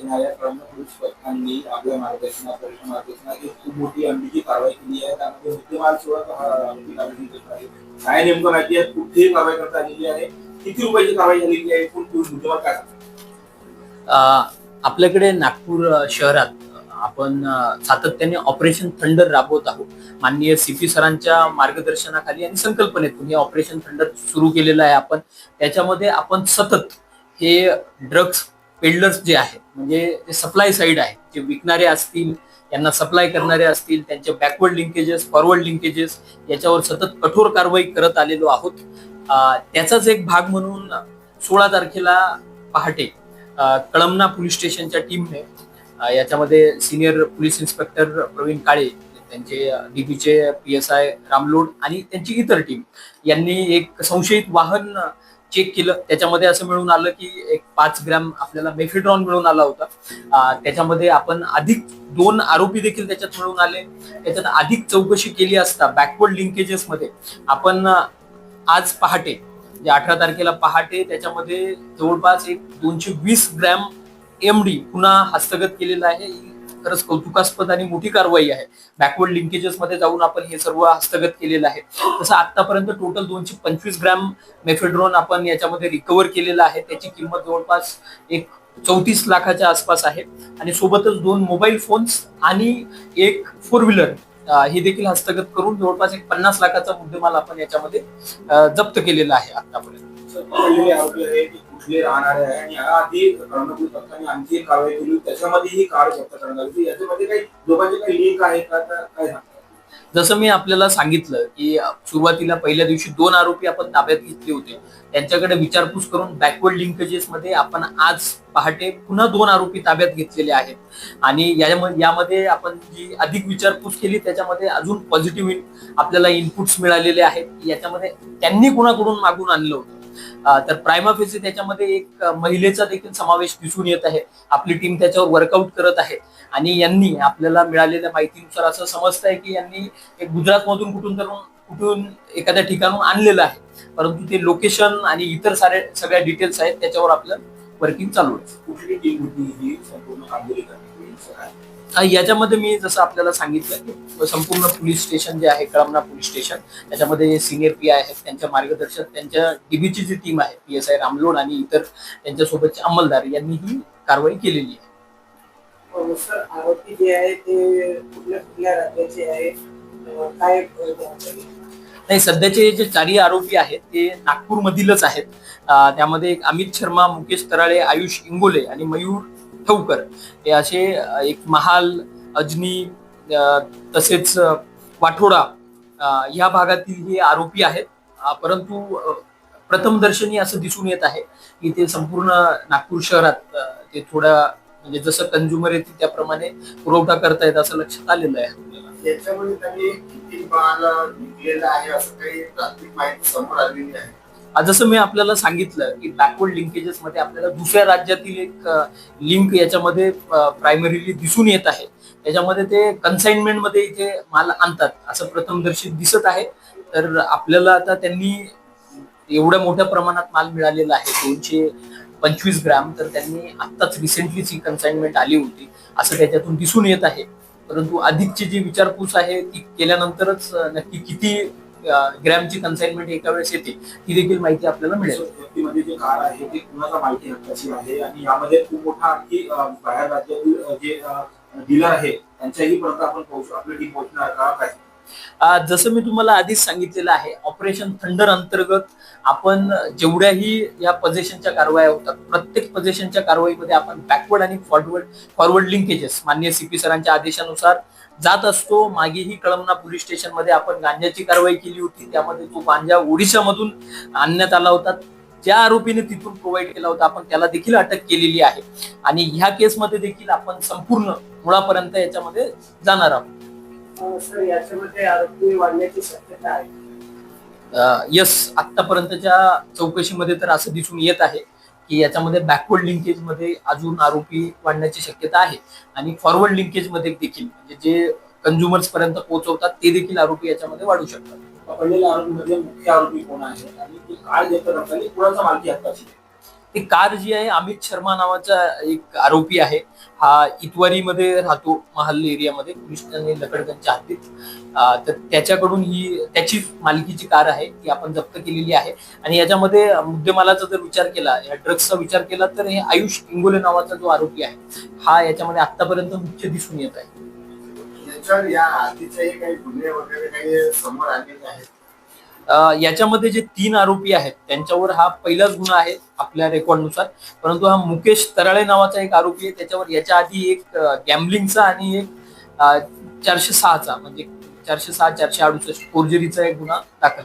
किनाऱ्या कळमना पथकांनी आपल्या मार्गदर्शनापर्यंत मार्गदर्शनाची खूप मोठी अंबीची कारवाई केली आहे. त्यामध्ये मुद्देमाल सोळा काय नेमकं माहिती आहे? कुठेही कारवाई करता आलेली आहे? किती रुपयाची कारवाई झालेली आहे? कोण मुद्देमाल काय आपल्याकडे नागपूर शहरात आपण सातत्याने ऑपरेशन थंडर राबवत आहोत. माननीय सी पी सरांच्या मार्गदर्शनाखाली आणि संकल्पनेतून हे ऑपरेशन थंडर सुरू केलेलं आहे आपण. त्याच्यामध्ये आपण सतत हे ड्रग्स पेडलर्स जे आहेत म्हणजे सप्लाय साईड आहे जे विकणारे असतील यांना सप्लाय करणारे असतील त्यांचे बॅकवर्ड लिंकेजेस फॉरवर्ड लिंकेजेस याच्यावर सतत कठोर कारवाई करत आलेलो आहोत. त्याचाच एक भाग म्हणून सोळा तारखेला पहाटे कळमना पोलीस स्टेशनच्या टीमने याच्यामध्ये senior police inspector Pravin Kale त्यांचे डीबीचे पी एस आय रामलोड आणि त्यांची इतर टीम यांनी एक संशयित वाहन चेक केलं. त्याच्यामध्ये असं मिळून आलं की एक पाच ग्रॅम आपल्याला मेफेड्रॉन मिळून आला होता. त्याच्यामध्ये आपण अधिक दोन आरोपी देखील त्याच्यात मिळून आले. त्याच्यात अधिक चौकशी केली असता बॅकवर्ड लिंकेजेसमध्ये आपण आज पहाटे जे अठरा तारखेला पहाटे त्याच्यामध्ये जवळपास एक दोनशे वीस ग्रॅम एम डी पुन्हा हस्तगत केलेला आहे. खरंच कौतुकास्पद आणि मोठी कारवाई आहे. बॅकवर्ड लिंकेजेस मध्ये जाऊन आपण हे सर्व हस्तगत केलेलं आहे. तसं आतापर्यंत टोटल दोनशे पंचवीस ग्रॅम मेफेड्रॉन आपण याच्यामध्ये रिकव्हर केलेलं आहे. त्याची किंमत जवळपास एक चौतीस लाखाच्या आसपास आहे. आणि सोबतच दोन मोबाईल फोन्स आणि एक फोर व्हीलर हे देखील हस्तगत करून जवळपास एक पन्नास लाखाचा मुद्देमाल आपण याच्यामध्ये जप्त केलेला आहे आतापर्यंत कुठले राहणारे आहे? आणि याआधी कळमना पोलीस आणखी एक कारवाई केली. होती. त्याच्यामध्ये ही कार जप्त करण्यात आली. याच्यामध्ये काही दोघांचे काही लिंक आहेत का? तर काय सांगतात जसं मी आपल्याला सांगितलं की सुरुवातीला पहिल्या दिवशी दोन आरोपी आपण ताब्यात घेतले होते. त्यांच्याकडे विचारपूस करून बॅकवर्ड लिंकेजेस मध्ये आपण आज पहाटे पुन्हा दोन आरोपी ताब्यात घेतलेले आहेत. आणि यामध्ये आपण जी अधिक विचारपूस केली त्याच्यामध्ये अजून पॉझिटिव्ह आपल्याला इनपुट्स मिळालेले आहेत. याच्यामध्ये त्यांनी कुणाकडून मागून आणलं होतं? तर प्रायमा फेसी त्याच्यामध्ये एक महिलेचा देखील समावेश दिसून येत आहे. आपली टीम त्याच्यावर वर्कआउट करत आहे. आणि यांनी आपल्याला मिळालेल्या माहितीनुसार असं समजत आहे की यांनी गुजरातमधून कुठून तर कुठून एखाद्या ठिकाणून आणलेलं आहे. परंतु ते लोकेशन आणि इतर सारे सगळ्या डिटेल्स आहेत त्याच्यावर आपलं वर्किंग चालू आहे. टीम होती ही? संपूर्ण कामगिरी आहे. याच्यामध्ये मी जसं आपल्याला सांगितलं की संपूर्ण पोलीस स्टेशन जे आहे कळमना पोलीस स्टेशन त्याच्यामध्ये सिनियर पी आय आहेत त्यांच्या मार्गदर्शक त्यांच्या डीबीची जी टीम आहे पी एस आय रामलोड आणि इतर त्यांच्यासोबतचे अंमलदार यांनी ही कारवाई केलेली आहे. आरोपी जे आहे ते कुठल्या कुठल्या राज्याचे आहेत अं, काय नाही सध्याचे जे चारही आरोपी आहेत ते नागपूर मधीलच आहेत त्यामध्ये एक अमित शर्मा मुकेश तराळे आयुष इंगोले आणि मयूर ठवकर. हे असे एक महाल अजनी तसेच वाठोडा या भागातील हे आरोपी आहेत परंतु प्रथमदर्शनी असं दिसून येत आहे की ते संपूर्ण नागपूर शहरात ते थोड्या म्हणजे जसं कंझ्युमर येते त्याप्रमाणे पुरवठा करतायत असं लक्षात आलेलं आहे. आपल्याला याच्यामध्ये त्यांनी किती माल विकलेला आहे असं काही प्राथमिक माहिती समोर आलेली आहे. जसं मी आपल्याला सांगितलं की बॅकवर्ड लिंकेजेस मध्ये आपल्याला दुसऱ्या राज्यातील एक लिंक याच्यामध्ये प्रायमरीली दिसून येत आहे. त्याच्यामध्ये ते कन्साइनमेंटमध्ये इथे माल आणतात असं प्रथमदर्शी दिसत आहे. तर आपल्याला आता त्यांनी एवढ्या मोठ्या प्रमाणात माल मिळालेला आहे दोनशे पंचवीस ग्रॅम. तर त्यांनी आत्ताच रिसेंटलीच ही कन्साइनमेंट आली होती असं त्याच्यातून दिसून येत आहे. परंतु अधिकची जी विचारपूस आहे ती केल्यानंतरच नक्की किती ग्रॅमची कन्साइनमेंट एका वेळेस येते ती देखील माहिती आपल्याला मिळेल. व्यक्तीमध्ये जे कार आहे ते कुणाचा माहिती हक्काची आहे आणि यामध्ये खूप मोठा आणखी बाहेर राज्यातील जे डीलर आहे त्यांच्याही पर्यंत आपण पोहोचू आपली टीम पोहोचणार का काय जसं मी तुम्हाला आधीच सांगितलेलं आहे ऑपरेशन थंडर अंतर्गत आपण जेवढ्याही या पजेशनच्या कारवाया होतात प्रत्येक पजेशनच्या कारवाईमध्ये आपण बॅकवर्ड आणि फॉरवर्ड फॉरवर्ड लिंकेजेस मान्य सीपी सरांच्या आदेशानुसार जात असतो. मागेही कळमना पोलीस स्टेशनमध्ये आपण गांजाची कारवाई केली होती. त्यामध्ये तो गांजा ओडिशामधून आणण्यात आला होता. ज्या आरोपीने तिथून प्रोव्हाइड केला होता आपण त्याला देखील अटक केलेली आहे. आणि ह्या केसमध्ये देखील आपण संपूर्ण मुळापर्यंत याच्यामध्ये जाणार आहोत. सर याच्यामध्ये आरोपी वाढण्याची शक्यता आहे. यस आतापर्यंतच्या चौकशीमध्ये तर असं दिसून येत आहे की याच्यामध्ये बॅकवर्ड लिंकेजमध्ये अजून आरोपी वाढण्याची शक्यता आहे. आणि फॉरवर्ड लिंकेजमध्ये देखील म्हणजे जे कंझ्युमर्स पर्यंत पोहोचवतात ते देखील आरोपी याच्यामध्ये वाढू शकतात. पकडलेल्या आरोपीमध्ये मुख्य आरोपी कोण आहे आणि ते काय देतात कुणाचा मालकी हक्काची? ती कार जी आहे अमित शर्मा नावाचा एक आरोपी आहे. हा इतवारीमध्ये राहतो महल एरियामध्ये. पोलिसांनी लकडगंजच्या हद्दीत तर त्याच्याकडून ही त्याची मालकीची कार आहे ती आपण जप्त केलेली आहे. आणि याच्यामध्ये मुद्देमालाचा जर विचार केला या ड्रग्सचा विचार केला तर हे आयुष इंगोले नावाचा जो आरोपी आहे हा याच्यामध्ये आतापर्यंत मुख्य दिसून येत आहे. याच्यावर या आधीचे काही गुन्हे वगैरे काही समोर आलेले आहेत? याच्यामध्ये जे तीन आरोपी आहेत त्यांच्यावर हा पहिलाच गुन्हा आहे आपल्या रेकॉर्डनुसार. परंतु हा मुकेश तराळे नावाचा एक आरोपी आहे त्याच्यावर याच्या आधी एक गॅम्बलिंगचा आणि एक चारशे सहाचा म्हणजे चारशे सहा चारशे अडुसष्ट फोर्जरीचा एक गुन्हा दाखल.